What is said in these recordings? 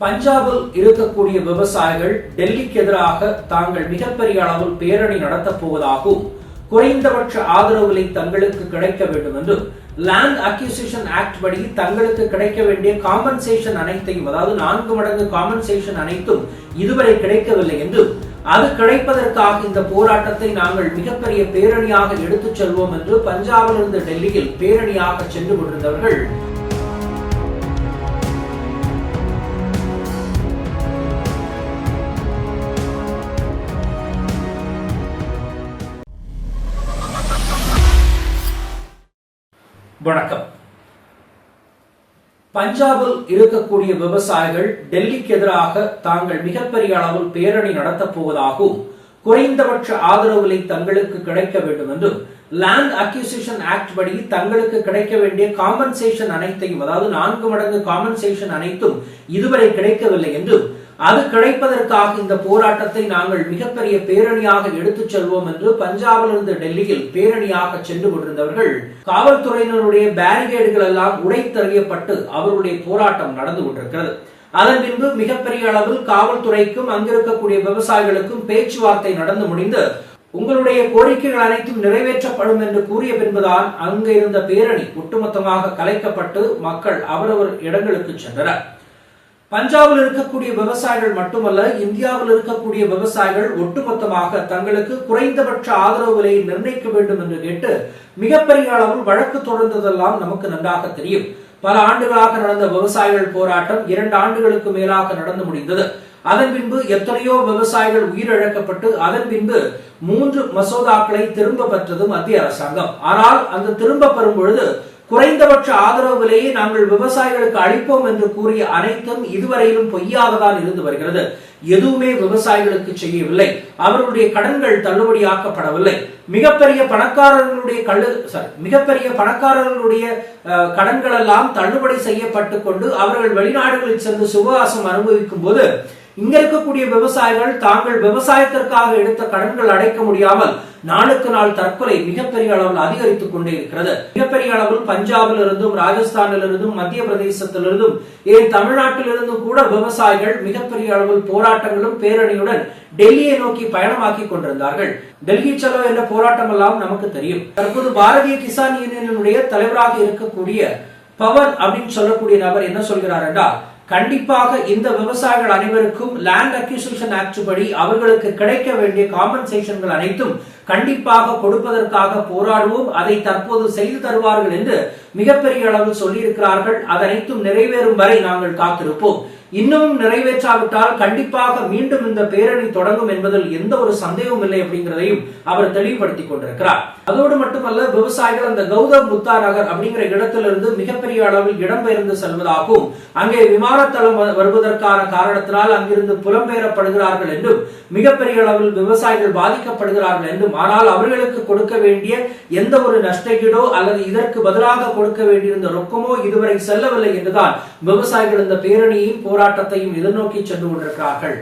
பஞ்சாபில் இருக்கக்கூடிய விவசாயிகள் டெல்லிக்கு எதிராக தாங்கள் மிகப்பெரிய அளவில் பேரணி நடத்தப் போவதாகவும் குறைந்தபட்ச ஆதரவு விலை தங்களுக்கு கிடைக்க வேண்டும் என்றும் லேண்ட் அக்யூசிஷன் ஆக்ட் படி தங்களுக்கு கிடைக்க வேண்டிய காம்பன்சேஷன் அனைத்தையும் அதாவது நான்கு மடங்கு காம்பன்சேஷன் அனைத்தும் இதுவரை கிடைக்கவில்லை என்றும் அது கிடைப்பதற்காக இந்த போராட்டத்தை நாங்கள் மிகப்பெரிய பேரணியாக எடுத்துச் செல்வோம் என்று பஞ்சாபிலிருந்து டெல்லியில் பேரணியாக சென்று கொண்டிருந்தவர்கள் வணக்கம். பஞ்சாபில் இருக்கக்கூடிய விவசாயிகள் டெல்லிக்கு எதிராக தாங்கள் மிகப்பெரிய அளவில் பேரணி நடத்தப் போவதாகவும் குறைந்தபட்ச ஆதரவு விலை தங்களுக்கு கிடைக்க வேண்டும் என்றும் லேண்ட் அக்யூசிஷன் ஆக்ட் படி தங்களுக்கு கிடைக்க வேண்டிய காம்பன்சேஷன் அனைத்தையும் அதாவது நான்கு மடங்கு காம்பன்சேஷன் அனைத்தும் இதுவரை கிடைக்கவில்லை என்றும் அது கிடைப்பதற்காக இந்த போராட்டத்தை நாங்கள் மிகப்பெரிய பேரணியாக எடுத்துச் செல்வோம் என்று பஞ்சாபிலிருந்து டெல்லியில் பேரணியாக சென்று கொண்டிருந்தவர்கள் காவல்துறையினருடைய பேரிகேடுகள் எல்லாம் உடைத்தறியப்பட்டு அவருடைய போராட்டம் நடந்து கொண்டிருக்கிறது. அதன் பின்பு மிகப்பெரிய அளவில் காவல்துறைக்கும் அங்கிருக்கக்கூடிய விவசாயிகளுக்கும் பேச்சுவார்த்தை நடந்து முடிந்து உங்களுடைய கோரிக்கைகள் அனைத்தும் நிறைவேற்றப்படும் என்று கூறிய பின்புதான் அங்கு இருந்த பேரணி ஒட்டுமொத்தமாக கலைக்கப்பட்டு மக்கள் அவரவர் இடங்களுக்கு சென்றனர். பஞ்சாபில் இருக்கக்கூடிய விவசாயிகள் மட்டுமல்ல இந்தியாவில் இருக்கக்கூடிய விவசாயிகள் ஒட்டுமொத்தமாக தங்களுக்கு குறைந்தபட்ச ஆதரவு விலையை நிர்ணயிக்க வேண்டும் என்று கேட்டு மிகப்பெரிய அளவில் வழக்கு தொடர்ந்ததெல்லாம் நமக்கு நன்றாக தெரியும். பல ஆண்டுகளாக நடந்த விவசாயிகள் போராட்டம் இரண்டு ஆண்டுகளுக்கு மேலாக நடந்து முடிந்தது. அதன் பின்பு எத்தனையோ விவசாயிகள் உயிரிழக்கப்பட்டு அதன் பின்பு மூன்று மசோதாக்களை திரும்ப பெற்றது மத்திய அரசாங்கம். ஆனால் அந்த திரும்ப பெறும் பொழுது குறைந்தபட்ச ஆதரவு விலையை நாங்கள் விவசாயிகளுக்கு அளிப்போம் என்று கூறிய அனைத்தும் இதுவரையிலும் பொய்யாகத்தான் இருந்து வருகிறது. எதுவுமே விவசாயிகளுக்கு செய்யவில்லை. அவர்களுடைய கடன்கள் தள்ளுபடியாக்கப்படவில்லை. மிகப்பெரிய பணக்காரர்களுடைய கல்லு சாரி மிகப்பெரிய பணக்காரர்களுடைய கடன்கள் எல்லாம் தள்ளுபடி செய்யப்பட்டு கொண்டு அவர்கள் வெளிநாடுகளில் சென்று சுகவாசம் அனுபவிக்கும் போது இங்க இருக்கக்கூடிய விவசாயிகள் தாங்கள் விவசாயத்திற்காக எடுத்த கடன்கள் அடைக்க முடியாமல் நாளுக்கு நாள் தற்கொலை மிகப்பெரிய அளவில் அதிகரித்துக் கொண்டே இருக்கிறது. மிகப்பெரிய அளவில் பஞ்சாபில் இருந்தும் ராஜஸ்தானில் இருந்தும் மத்திய பிரதேசத்திலிருந்தும் ஏன் தமிழ்நாட்டிலிருந்தும் கூட விவசாயிகள் மிகப்பெரிய அளவில் போராட்டங்களும் பேரணியுடன் டெல்லியை நோக்கி பயணமாக்கி கொண்டிருந்தார்கள். டெல்லி செலவு என்ற போராட்டம் எல்லாம் நமக்கு தெரியும். தற்போது பாரதிய கிசான் யூனியனுடைய தலைவராக இருக்கக்கூடிய பவன் அப்படின்னு சொல்லக்கூடிய நபர் என்ன சொல்கிறார் என்றால் கண்டிப்பாக இந்த விவசாயிகள் அனைவருக்கும் லேண்ட் அக்யூசேஷன் ஆக்ட் படி அவர்களுக்கு கிடைக்க வேண்டிய காம்பன்சேஷன்கள் அனைத்தும் கண்டிப்பாக கொடுப்பதற்காக போராடுவோம். அதை தற்போது செய்து தருவார்கள் என்று மிகப்பெரிய அளவில் சொல்லியிருக்கிறார்கள். அதனைத்தும் நிறைவேறும் வரை நாங்கள் காத்திருப்போம். இன்னும் நிறைவேற்றாவிட்டால் கண்டிப்பாக மீண்டும் இந்த பேரணி தொடங்கும் என்பதில் எந்த ஒரு சந்தேகமும் இல்லை அப்படிங்கிறதையும் அவர் தெளிவுபடுத்திக் கொண்டிருக்கிறார். அதோடு மட்டுமல்ல விவசாயிகள் அந்த கௌதம் புத்தா நகர் அப்படிங்கிற இடத்திலிருந்து மிகப்பெரிய அளவில் இடம்பெயர்ந்து செல்வதாகவும் அங்கே விமானத்தளம் வருவதற்கான காரணத்தினால் அங்கிருந்து புலம்பெயரப்படுகிறார்கள் என்றும் மிகப்பெரிய அளவில் விவசாயிகள் பாதிக்கப்படுகிறார்கள் என்றும் ஆனால் அவர்களுக்கு கொடுக்க வேண்டிய எந்த ஒரு நஷ்டகீடோ அல்லது இதற்கு பதிலாக கொடுக்க வேண்டியிருந்த ரொக்கமோ இதுவரை செல்லவில்லை என்றுதான் விவசாயிகள் இந்த பேரணியையும் போராட்டத்தையும் எதிர்நோக்கி சென்று கொண்டிருக்கிறார்கள்.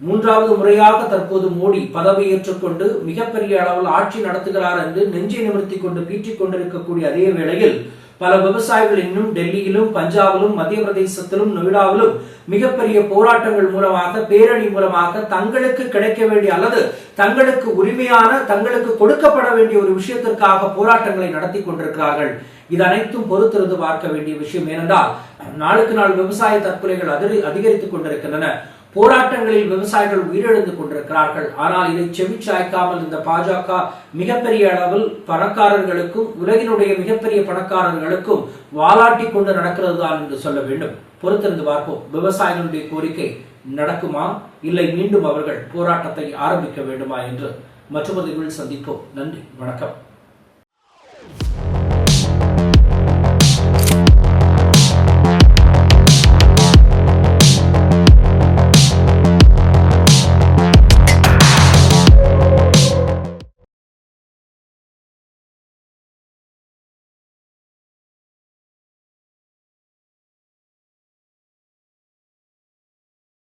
மூன்றாவது முறையாக தற்போது மோடி பதவியேற்றுக் கொண்டு மிகப்பெரிய அளவில் ஆட்சி நடத்துகிறார் என்று நெஞ்சை நிமிர்த்தி கொண்டு பீற்றிக் கொண்டிருக்கக்கூடிய அதே வேளையில் பல விவசாயிகள் இன்னும் டெல்லியிலும் பஞ்சாபிலும் மத்திய பிரதேசத்திலும் நொய்டாவிலும் மிகப்பெரிய போராட்டங்கள் மூலமாக பேரணி மூலமாக தங்களுக்கு கிடைக்க வேண்டிய அல்லது தங்களுக்கு உரிமையான தங்களுக்கு கொடுக்கப்பட வேண்டிய ஒரு விஷயத்திற்காக போராட்டங்களை நடத்தி கொண்டிருக்கிறார்கள். இது அனைத்தும் பொறுத்திருந்து பார்க்க வேண்டிய விஷயம் ஏனென்றால் நாளுக்கு நாள் விவசாய தற்கொலைகள் அதிகரித்துக் கொண்டிருக்கின்றன. போராட்டங்களில் விவசாயிகள் உயிரிழந்து கொண்டிருக்கிறார்கள். ஆனால் இதை செவிச்சாய்க்காமல் இந்த பாஜக மிகப்பெரிய அளவில் பணக்காரர்களுக்கும் உலகினுடைய மிகப்பெரிய பணக்காரர்களுக்கும் வாலாட்டி கொண்டு நடக்கிறது தான் என்று சொல்ல வேண்டும். பொறுத்திருந்து பார்ப்போம். விவசாயிகளுடைய கோரிக்கை நடக்குமா? இல்லை மீண்டும் அவர்கள் போராட்டத்தை ஆரம்பிக்க வேண்டுமா என்று. மற்றொரு சந்திப்போம். நன்றி. வணக்கம்.